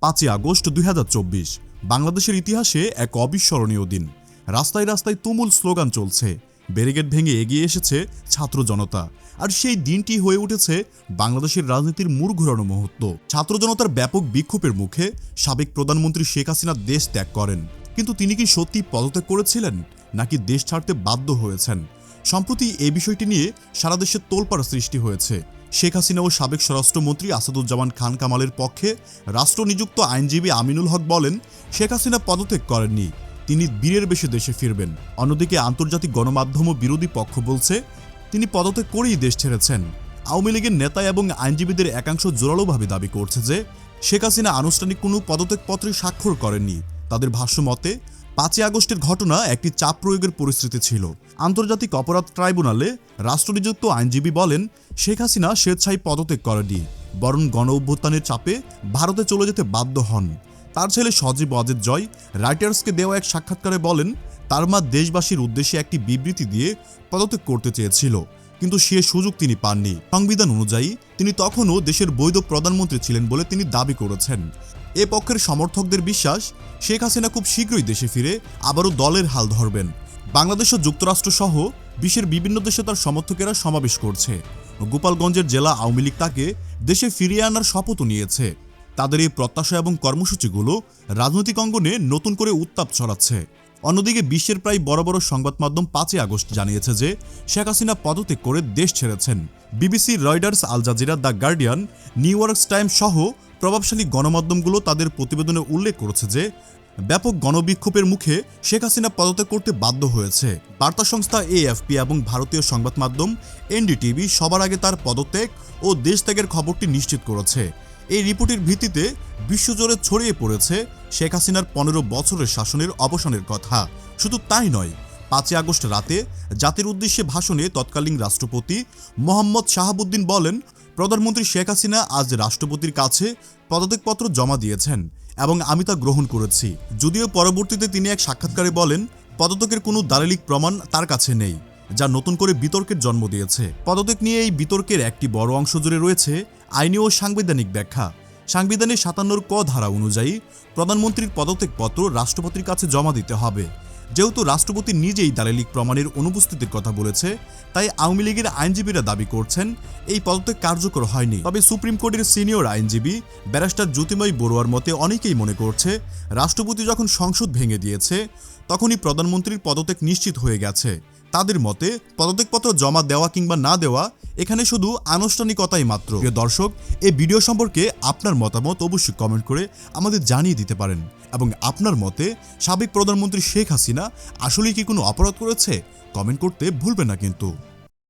পাঁচই আগস্ট দুই বাংলাদেশের ইতিহাসে এক অবিস্মরণীয় দিন। রাস্তায় রাস্তায় তুমুল স্লোগান চলছে। ব্যারিকেড ভেঙে এগিয়ে এসেছে ছাত্র জনতা। আর সেই দিনটি হয়ে উঠেছে বাংলাদেশের রাজনীতির মুড় ঘুরানো মুহূর্ত। ছাত্র জনতার ব্যাপক বিক্ষোভের মুখে সাবেক প্রধানমন্ত্রী শেখ হাসিনা দেশ ত্যাগ করেন। কিন্তু তিনি কি সত্যি পদত্যাগ করেছিলেন, নাকি দেশ ছাড়তে বাধ্য হয়েছেন? সম্প্রতি এই বিষয়টি নিয়ে সারা দেশে তোলপাড় সৃষ্টি হয়েছে। শেখ হাসিনা ও সাবেক স্বরাষ্ট্রমন্ত্রী আসাদুজ্জামান খান কামালের পক্ষে রাষ্ট্রনিযুক্ত আইনজীবী আমিনুল হক বলেন, শেখ হাসিনা পদত্যাগ করেননি, তিনি বীরের বেশে দেশে ফিরবেন। অন্যদিকে আন্তর্জাতিক গণমাধ্যম ও বিরোধী পক্ষ বলছে, তিনি পদত্যাগ করেই দেশ ছেড়েছেন। আওয়ামী লীগের নেতা এবং আইনজীবীদের একাংশ জোরালোভাবে দাবি করছে যে, শেখ হাসিনা আনুষ্ঠানিক কোনো পদত্যাগপত্রে স্বাক্ষর করেননি। তাদের ভাষ্য মতে পাঁচই আগস্টের ঘটনা একটি চাপ প্রয়োগের পরিস্থিতি ছিল। আন্তর্জাতিক অপরাধ ট্রাইব্যুনালে রাষ্ট্রনিযুক্ত আইনজীবী বলেন, শেখ হাসিনা স্বেচ্ছায় পদত্যাগ করেনি বরং গণ অভ্যুত্থানের চাপে ভারতে চলে যেতে বাধ্য হন। তার ছেলে সজীব অজিত জয়, রাইটার্সকে দেওয়া এক সাক্ষাৎকারে বলেন, তার মা দেশবাসীর উদ্দেশ্যে একটি বিবৃতি দিয়ে পদত্যাগ করতে চেয়েছিল, কিন্তু সে সুযোগ তিনি পাননি। সংবিধান অনুযায়ী তিনি তখনও দেশের বৈধ প্রধানমন্ত্রী ছিলেন বলে তিনি দাবি করেছেন। এ পক্ষের সমর্থকদের বিশ্বাস, শেখ হাসিনা খুব শীঘ্রই দেশে ফিরে আবারও দলের হাল ধরবেন। বাংলাদেশ ও যুক্তরাষ্ট্র সহ বিশ্বের বিভিন্ন দেশে তার সমর্থকেরা সমাবেশ করছে। গোপালগঞ্জের জেলা আওয়ামী লীগ তাকে দেশে ফিরিয়ে আনার শপথও নিয়েছে। তাদের এই প্রত্যাশা এবং কর্মসূচিগুলো রাজনৈতিক অঙ্গনে নতুন করে উত্তাপ ছড়াচ্ছে। অন্যদিকে বিশ্বের প্রায় বড় বড় সংবাদ মাধ্যম পাঁচই আগস্ট জানিয়েছে যে শেখ হাসিনা পদত্যাগ করে দেশ ছেড়েছেন। BBC Reuters Al Jazeera, the Guardian, New York Times সহ প্রভাবশালী গণমাধ্যমগুলো তাদের প্রতিবেদনে উল্লেখ করেছে যে ব্যাপক গণবিক্ষোভের মুখে শেখ হাসিনা পদত্যাগ করতে বাধ্য হয়েছে। বার্তা সংস্থা এএফপি এবং ভারতীয় সংবাদ মাধ্যম এনডিটিভি সবার আগে তার পদত্যাগ ও দেশ ত্যাগের খবরটি নিশ্চিত করেছে। এই রিপোর্টের ভিত্তিতে বিশ্বজুড়ে ছড়িয়ে পড়েছে শেখ হাসিনার পনেরো বছরের শাসনের অবসানের কথা। শুধু তাই নয়, পাঁচই আগস্ট রাতে জাতির উদ্দেশ্যে ভাষণে তৎকালীন রাষ্ট্রপতি মোহাম্মদ শাহাবুদ্দিন বলেন, প্রধানমন্ত্রী শেখ হাসিনা আজ রাষ্ট্রপতির কাছে পদত্যাগপত্র জমা দিয়েছেন এবং আমি তা গ্রহণ করেছি। যদিও পরবর্তীতে তিনি এক সাক্ষাৎকারে বলেন, পদত্যাগের কোনো দালিলিক প্রমাণ তার কাছে নেই। যা নতুন করে বিতর্কের জন্ম দিয়েছে। পদত্যাগ নিয়ে এই বিতর্কের একটি বড় অংশ জুড়ে রয়েছে আইনি ও সাংবিধানিক ব্যাখ্যা। সাংবিধানের সাতান্নর ক ধারা অনুযায়ী প্রধানমন্ত্রীর পদত্যাগপত্র রাষ্ট্রপতির কাছে জমা দিতে হবে। যেহেতু রাষ্ট্রপতি নিজেই দালিলিক প্রমাণের অনুপস্থিতির কথা বলেছে, তাই আওয়ামী লীগের আইনজীবীরা দাবি করছেন, এই পদত্যাগ কার্যকর হয়নি। তবে সুপ্রিম কোর্টের সিনিয়র আইনজীবী ব্যারিস্টার জ্যোতিময় বড়ুয়ার মতে অনেকেই মনে করছে, রাষ্ট্রপতি যখন সংসদ ভেঙে দিয়েছে, তখনই প্রধানমন্ত্রীর পদত্যাগ নিশ্চিত হয়ে গেছে। তাদের মতে, পদত্যাগপত্র জমা দেওয়া কিংবা না দেওয়া এখানে শুধু আনুষ্ঠানিকতাই মাত্র। প্রিয় দর্শক, এই ভিডিও সম্পর্কে আপনার মতামত অবশ্যই কমেন্ট করে আমাদের জানিয়ে দিতে পারেন। এবং আপনার মতে, সাবেক প্রধানমন্ত্রী শেখ হাসিনা আসলেই কি কোনো অপরাধ করেছে? কমেন্ট করতে ভুলবেন না কিন্তু।